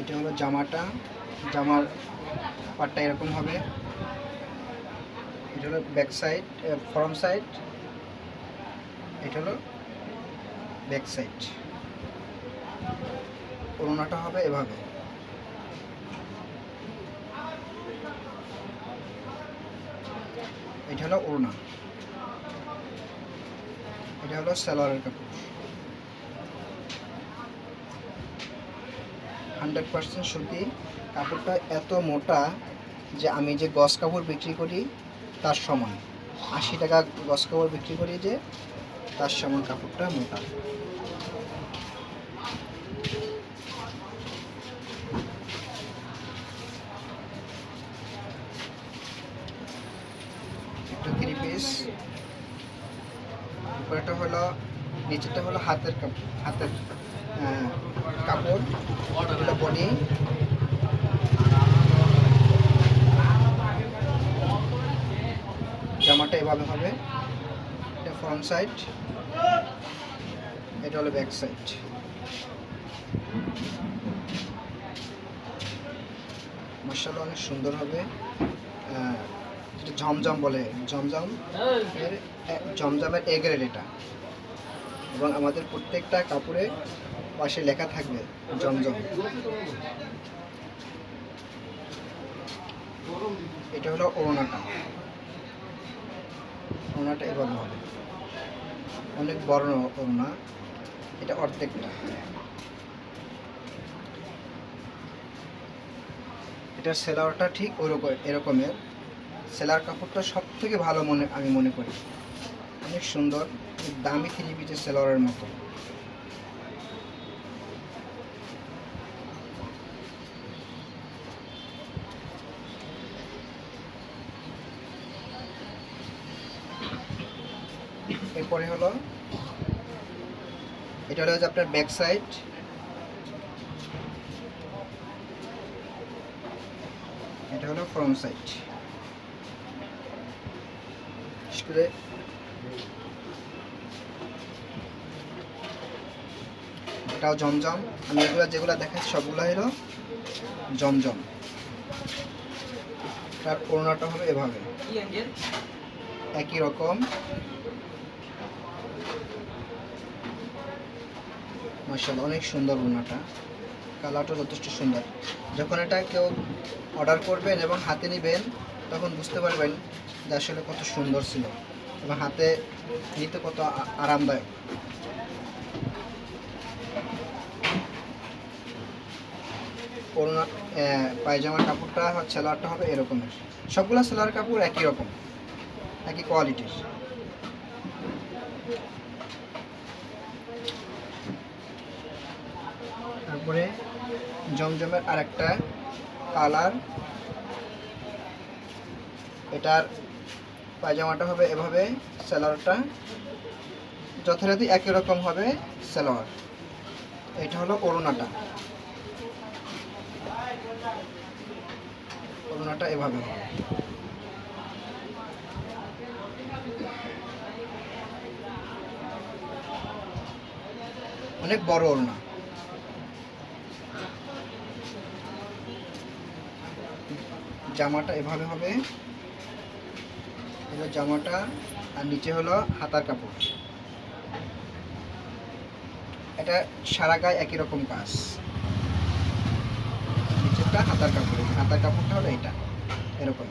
এটা হলো জামাটা। জামার পাটটা এরকম হবে। এটা হলো ব্যাক সাইড ফ্রন্ট সাইড এটা হলো ব্যাক সাইড ওড়নাটা হবে এভাবে। এটা হলো ওড়না। এটা হলো সালোয়ারের কাপড়। হান্ড্রেড পার্সেন্ট সুতি কাপড়টা এত মোটা যে আমি যে গস কাপড় বিক্রি করি, তার সমান। আশি টাকা গস কাপড় বিক্রি করি যে, তার সমান কাপড়টা মোটা। হলো, নিচেরটা হলো হাতের কাপড় হাতের কাপড় এটা বডি। জামাটা এভাবে হবে। এটা ফ্রন্ট সাইড এটা হলো ব্যাক সাইড মশালা অনেক সুন্দর হবে। যেটা ঝমঝম বলে ঝমঝম এর, এ- জমজমের এ গ্রেড এটা। এবং আমাদের প্রত্যেকটা কাপড়ে পাশে লেখা থাকবে, জমজম। এটা হলো ওড়নাটা। ওড়নাটা এভাবে হবে। অনেক বড় ওড়না। এটা অর্ধেকটা। এটার সেলারটা ঠিক ওরকম, এরকমের। সেলার কাপড়টা সব থেকে ভালো মনে, আমি মনে করি। অনেক সুন্দর, দামি থ্রি পিসের সেলারের মতো। এরপরে হলো এটা হলো আপনার ব্যাক সাইড এটা হলো ফ্রন্ট সাইড করে এটাও জমজম। আমি এগুলো যেগুলো দেখাচ্ছি সবগুলো হলো জমজম। তার ওড়নাটা হবে এভাবে। একই রকম। মার্শাল্লাহ অনেক সুন্দর ওড়নাটা। কালারটা যথেষ্ট সুন্দর। যখন এটা কেউ অর্ডার করবেন এবং হাতে নেবেন তখন বুঝতে পারবেন যে আসলে কত সুন্দর ছিল এবং হাতে নিতে কত আরামদায়ক। আহ, পায়জামার কাপড়টা সেলারটা হবে এরকমের। সবগুলো সেলার কাপড় একই রকম একই কোয়ালিটির। তারপরে জমজমের আরেকটা কালার। এটার পায়জামাটা হবে এভাবে সেলোয়ারটা যথারীতি একই রকম হবে সেলোয়ার এটা হলো অরুণাটা অরুণাটা এভাবে হবে। অনেক বড় ওড়না। জামাটা এভাবে হবে। এটা জামাটা, আর নিচে হলো হাতার কাপড়। এটা সারা গায়ে একই রকম কাজ। নিচেরটা হাতার কাপড়, হাতার কাপড়টা হলো এটা। এরকম।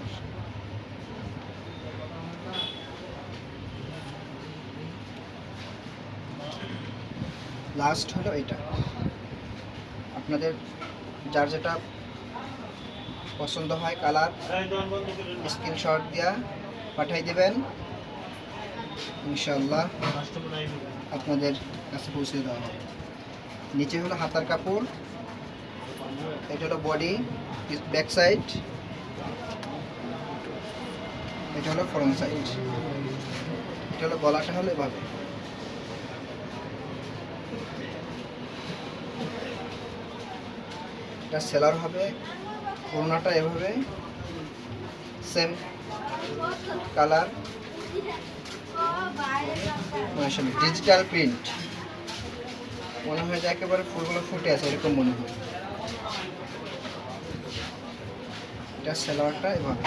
লাস্ট হলো এটা আপনাদের যার যেটা পছন্দ হয় কালার স্ক্রিনশট দিয়া পাঠাই দিবেন। ইনশাল্লাহ আপনাদের কাছে পৌঁছে দেওয়া হবে। নিচে হলো হাতার কাপড়, এটা হলো বডি ব্যাক সাইড এটা হলো ফ্রন্ট সাইড এটা হলো গলাটা হলো এভাবে। এটা সেলার হবে। ওড়নাটা এভাবে। সেম কালার ডিজিটাল প্রিন্ট মনে হয় যে একেবারে ফুলগুলো ফুটে আছে, এরকম মনে হয়। এটা সেলোয়ারটা এভাবে।